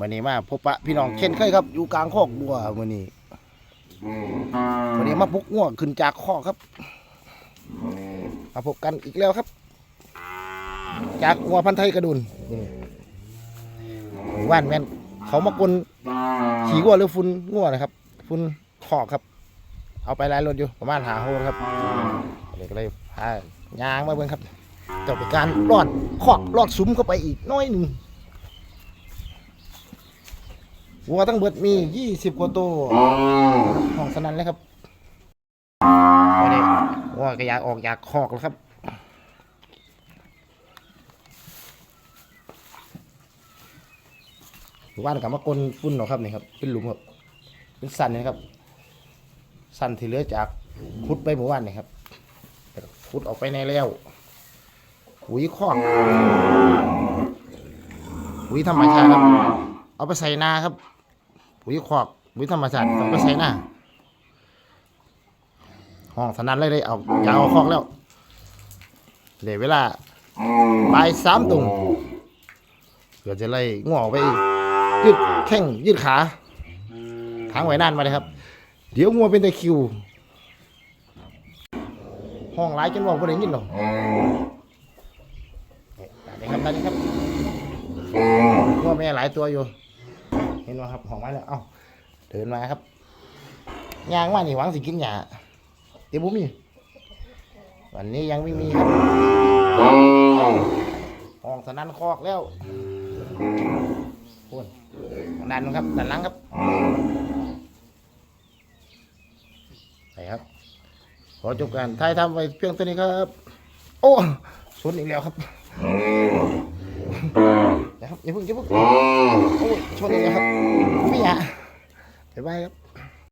วันนี้มาพบปะพี่น้องเช่นเคยครับ อยู่กลางคอกบัววันนี้วันนี้มาปลุกง่วงขึ้นจากคอกครับมาพบกันอีกแล้วครับ จากงัวพันธุ์ไทยกระดุนนี่ว่านแมนเขามากลขี่งัวหรือฟุนงัวนะครับ ฟุนคอกครับ เอาไปหลายรถอยู่ประมาณหาโฮครับเลยก็เลยพายางมาเบิ่งครับจะเป็นการรอดคอกรอดซุ้มเข้าไปอีกน้อยหนึ่ง วัวทั้งเบิดมี 20 กว่าตัวห้องสนั่นเลยครับวันนี้วัวก็อยากออกอยากคอกแล้วครับว่านกับมากลฟุ้นเนาะครับนี่ครับ เป็นหลุมครับ เป็นสันนี่ครับ สันที่เหลือจากขุดไปหมู่บ้านนี่ครับแต่ก็ขุดออกไปในแล้วปุ๋ยคอกปุ๋ยธรรมชาติครับ เอาไปใส่นาครับ ปุ๋ยคอกปุ๋ยธรรมชาติเอาไปใส่นาห้องสนันเลยเลยเอาอยาเอาคอกแล้วเดี๋ยวเวลาบ่ายสามตรงเพื่อจะไล่ง่วงออกไปยืดแข้งยืดขาทางไหวนานมาเลยครับ เดี๋ยวงัวเป็นตะคริว ห้องร้ายจนว่าบ่ได้ยินหรอกนี่ครับนั่นครับงัวแม่หลายตัวอยู่เห็นไหมครับห้องม้แล้วเอ้าเดินมาครับยางว่านี่หวังสิกินหญ้าเดี๋ยวผมมีวันนี้ยังไม่มีครับห้องสนั่นคอกแล้วโอ้ยดันครับดันลังครับไปครับ ขอจบการถ่ายทำไปเพียงเท่านี้ครับ โอ้สุดอีกแล้วครับ เดี๋ยวครับอย่าเพิ่งอย่าเพิ่งโอ้ยชนอีกแล้วครับไม่อยากบ๊ายบายครับ